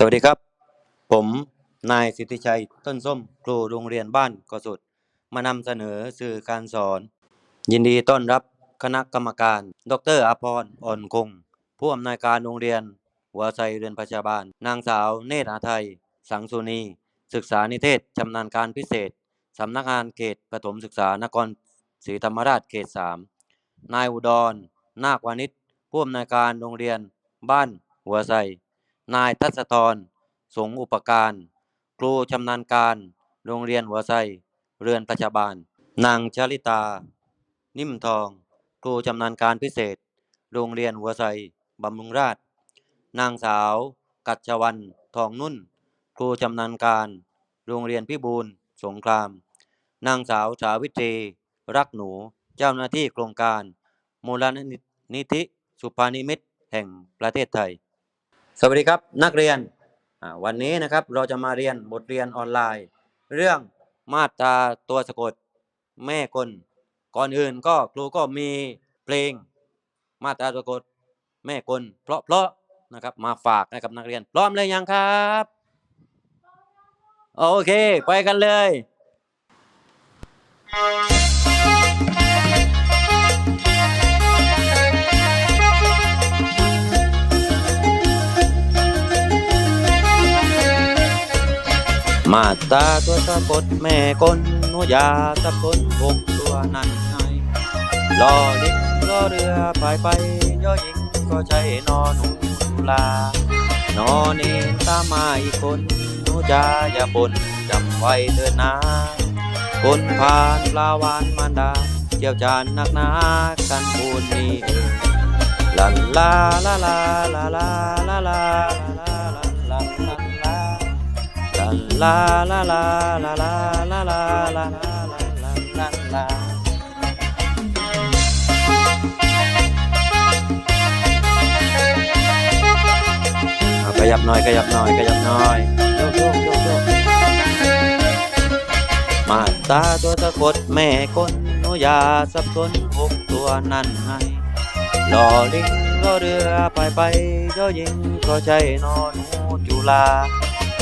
สวัสดีครับ ผมนายสิทธิชัยต้นส้มครูโรงเรียนบ้านกสุดมานำเสนอสื่อการสอน ยินดีต้อนรับคณะกรรมการ ดรอาพรอ่อนคง ผู้อำนวยการโรงเรียน หัวไซเรือนประชาบาล นางสาวเนตรอาไทย สังสุนี ศึกษานิเทศชำนาญการพิเศษสำนักงานเขตประถมศึกษานครศรีธรรมราชเขตสามนายอุดร นาควานิชผู้อำนวยการโรงเรียน บ้านหัวไซ นายทัศธรสงอุปการ ครูชำนาญการ โรงเรียนหัวไซเรือนประชาบาล นางชลิตา นิ่มทอง ครูชำนาญการพิเศษ โรงเรียนหัวไซบำรุงราษฎร์นางสาว กัจจวันทองนุ่น ครูชำนาญการ โรงเรียนพิบูลสงคราม นางสาวสาวิตรีรักหนู เจ้าหน้าที่โครงการมูลนิธิสุภานิมิตแห่งประเทศไทย สวัสดีครับนักเรียนวันนี้นะครับเราจะมาเรียนบทเรียนออนไลน์ เรื่องมาตราตัวสะกดแม่กลก่อนอื่นก็ครูก็มีเพลงมาตราตัวสะกดแม่กลเพราะเพราะนะครับมาฝากให้กับนักเรียนพร้อมเลยยังครับโอเค ไปกันเลย มาตาตัวสะกดแม่กลหนูยาสับสนหกตัวนั้นให้รอลิงรอเรือไปไปย่อหญิงก็ใช้นอหนูลานอเนนตามมาอีกคนหนูจาอย่าบนจำไว้เถิดนะคนผ่านปลาวานมารดาเกี่ยวจานนักหนากันพูนนี้ลาลาลาลาลาลาลาลา ลาลาลาลาลาลาลาลาลาลาลาลาขยับหน่อยขยับหน่อยขยับหน่อยโยกโยกโยกโยกมาตาตัวสะกดแม่กลหนูอยาสับสนหกตัวนั่นให้รอลิงรอเรือไปไปย่อยิงก็ใช่นอนหูจุลา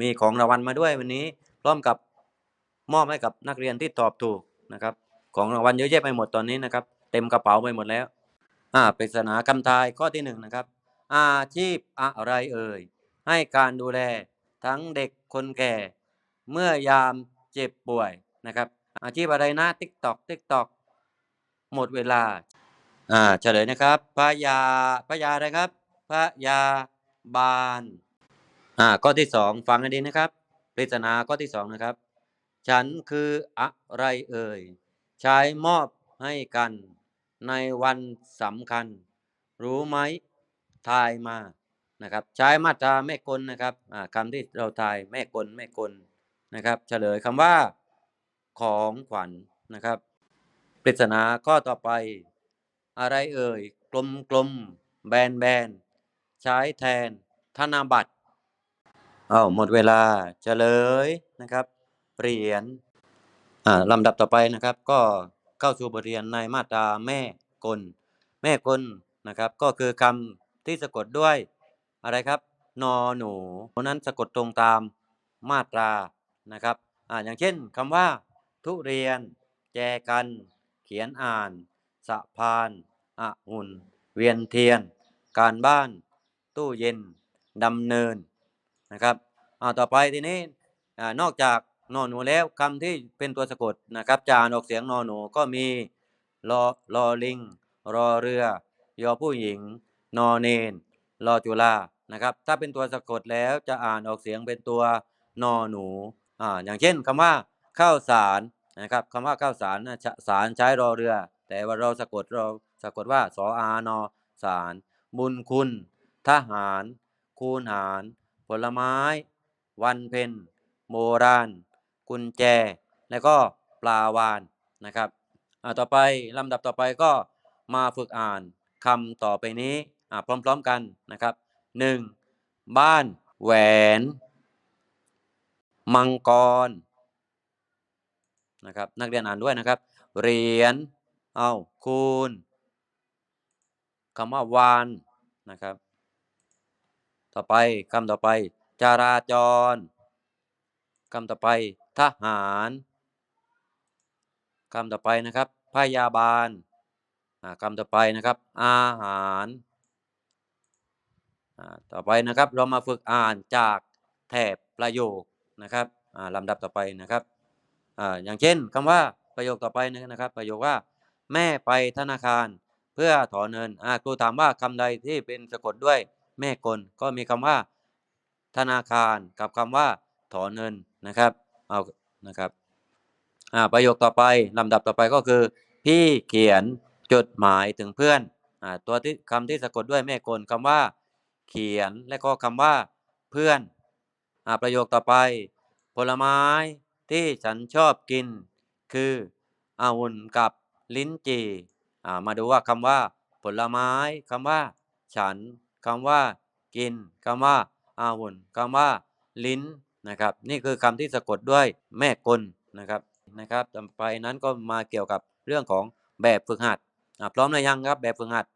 มีของรางวัลมาด้วยวันนี้ พร้อมกับมอบให้กับนักเรียนที่ตอบถูกนะครับ ของรางวัลเยอะแยะไปหมดตอนนี้นะครับ เต็มกระเป๋าไปหมดแล้ว อ่าปริศนาคำทายข้อที่หนึ่งนะครับ อาชีพอะไรเอ่ย ให้การดูแลทั้งเด็กคนแก่ เมื่อยามเจ็บป่วยนะครับ อาชีพอะไรนะติ๊กตอกติ๊กตอกหมดเวลา อ่าเฉลยนะครับพระยาพระยาอะไรครับพระยาบาล อ่าข้อที่สองฟังให้ดีนะครับปริศนาข้อที่สองนะครับ ฉันคืออะไรเอ่ยใช้มอบให้กันในวันสำคัญ รู้ไหมทายมานะครับ ใช้มาตราแม่กลนะครับอ่าคำที่เราทายแม่กลแม่กลนะครับ เฉลยคำว่า ของขวัญนะครับปริศนาข้อต่อไป อะไรเอ่ยกลมกลมแบนแบนใช้แทนธนบัตร อาหมดเวลาเฉลยนะครับเหรียญอ่าลำดับต่อไปนะครับ ก็เข้าสู่บทเรียนในมาตราแม่กล แม่กลนะครับ ก็คือคำที่สะกดด้วยอะไรครับนอหนูเพราะนั้นสะกดตรงตามมาตรานะครับอ่าอย่างเช่นคำว่า ทุเรียน แจกัน เขียนอ่าน สะพานอะหุ่น เวียนเทียน การบ้าน ตู้เย็นดำเนิน นะครับอ่าต่อไปทีนี้อ่านอกจากนอหนูแล้วคำที่เป็นตัวสะกดนะครับจะอ่านออกเสียงนอหนูก็มีรอรอลิงรอเรือยอผู้หญิง นอเนนรอจุฬานะครับ ถ้าเป็นตัวสะกดแล้วจะอ่านออกเสียงเป็นตัวนอหนูอ่าอย่างเช่นคำว่าข้าวสารนะครับคำว่าข้าวสารนะชะสารใช้รอเรือ แต่ว่าเราสะกดเราสะกดว่าสออานอสารบุญคุณ ทหาร คูณหาร ผลไม้ วันเพ็ญโบราณกุญแจ แล้วก็ปลาวานนะครับต่อไปลำดับต่อไปก็มาฝึกอ่านคำต่อไปนี้พร้อมๆกันนะครับ 1. บ้าน แหวน มังกรนะครับนักเรียนอ่านด้วยนะครับ เหรียญเอาคูณคำว่าวานนะครับ ต่อไปคำต่อไป จราจรคำต่อไป ทหารคำต่อไปนะครับพยาบาลอ่าคำต่อไปนะครับ อาหารต่อไปนะครับเรามาฝึกอ่านจากแถบประโยคนะครับอ่าลำดับต่อไปนะครับออย่างเช่นคำว่าประโยคต่อไปนะครับ ประโยคว่า แม่ไปธนาคารเพื่อถอนเงินครูถามว่าคำใดที่เป็นสะกดด้วย แม่กลก็มีคำว่า ธนาคารกับคำว่า ถอนเงินนะครับเอานะครับอ่าประโยคต่อไปลำดับต่อไปก็คือ พี่เขียนจดหมายถึงเพื่อนอ่าตัวที่คำที่สะกดด้วยแม่กลคำว่า เขียนและก็คำว่า เพื่อนอ่าประโยคต่อไป ผลไม้ที่ฉันชอบกิน คือองุ่นกับลิ้นจี่อ่ามาดูว่าคำว่า ผลไม้คำว่า ฉัน คำว่ากินคำว่าอาหุ่นคำว่าลิ้นนะครับ นี่คือคำที่สะกดด้วยแม่กลนะครับนะครับต่อไปนั้นก็มาเกี่ยวกับเรื่องของแบบฝึกหัดพร้อมหรือยังครับแบบฝึกหัด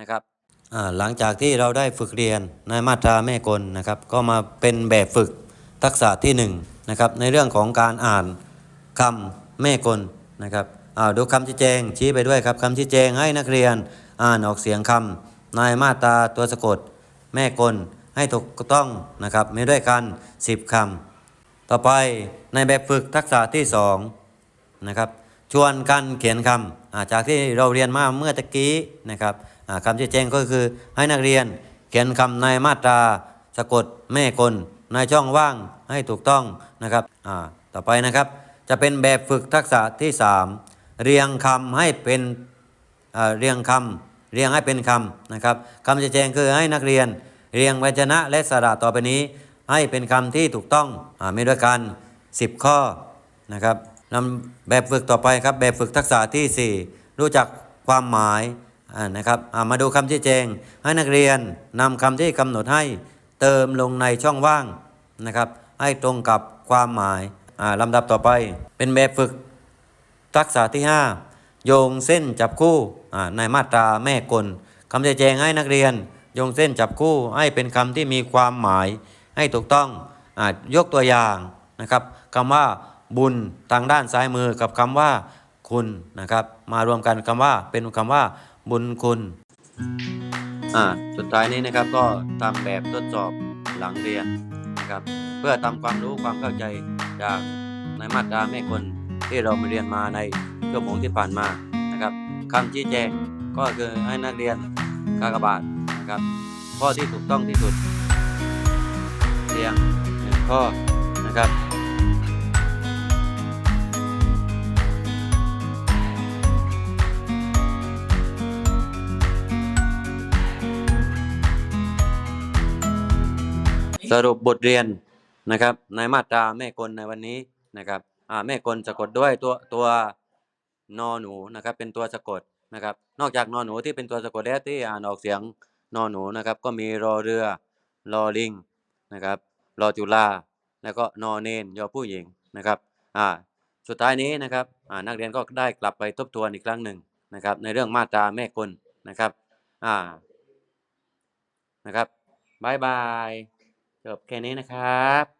นะครับหลังจากที่เราได้ฝึกเรียนในมาตราแม่กลนะครับ ก็มาเป็นแบบฝึกทักษะที่หนึ่งนะครับในเรื่องของการอ่านคำแม่กลนะครับอ่าดูคำชี้แจงชี้ไปด้วยครับคำชี้แจงให้นักเรียนอ่านออกเสียงคำ ในมาตราตัวสะกด แม่กลให้ถูกต้องนะครับมีด้วยกัน 10คำต่อไปในแบบฝึกทักษะที่2นะครับชวนกันเขียนคำาจากที่เราเรียนมาเมื่อตะกี้นะครับคำชี้แจงก็คือให้นักเรียนเขียนคำในมาตราสะกดแม่กลในช่องว่างให้ถูกต้องนะครับต่อไปนะครับจะเป็นแบบฝึกทักษะที่ 3 เรียงคำให้เป็นเรียงคำ เรียงให้เป็นคำนะครับคำชี้แจงคือให้นักเรียน เรียงพยัญชนะและสระต่อไปนี้ ให้เป็นคำที่ถูกต้องอามีด้วยกัน 10 ข้อนะครับนำแบบฝึกต่อไปครับแบบฝึกทักษะที่ 4 รู้จักความหมายอ่านะครับอ่ามาดูคำชี้แจง ให้นักเรียนนำคำที่กำหนดให้เติมลงในช่องว่างนะครับให้ตรงกับความหมายอ่าลำดับต่อไป เป็นแบบฝึกทักษะที่ 5 โยงเส้นจับคู่ในมาตราแม่กลคำแจงให้นักเรียน โยงเส้นจับคู่ให้เป็นคำที่มีความหมายให้ถูกต้องอยกตัวอย่างนะครับคำว่าบุญทางด้านซ้ายมือกับคำว่าคุณนะครับ มารวมกันคำว่าเป็นคำว่าบุญคุณอ่าสุดท้ายนี้นะครับก็ทำแบบทดสอบหลังเรียนนะครับ เพื่อทำความรู้ความเข้าใจจากในมาตราแม่กลที่เรามาเรียนมาใน ชั่วโมงที่ผ่านมานะครับคำชี้แจงก็คือให้นักเรียนกากบาทนะครับ ข้อที่ถูกต้องที่สุดเรียงหนึ่งข้อนะครับสรุปบทเรียนนะครับในมาตราแม่กลในวันนี้นะครับแม่กลสะกดด้วยตัวตัว นอหนูนะครับ เป็นตัวสะกดนะครับ นอกจากนอหนูที่เป็นตัวสะกดแล้วที่อ่านออกเสียงนอหนูนะครับ ก็มีรอเรือรอลิงนะครับรอจุฬาแล้วก็นอเนนยอผู้หญิงนะครับอ่าสุดท้ายนี้นะครับอ่านักเรียนก็ได้กลับไปทบทวนอีกครั้งหนึ่งนะครับ ในเรื่องมาตราแม่กลนะครับอ่านะครับบายบายจบแค่นี้นะครับ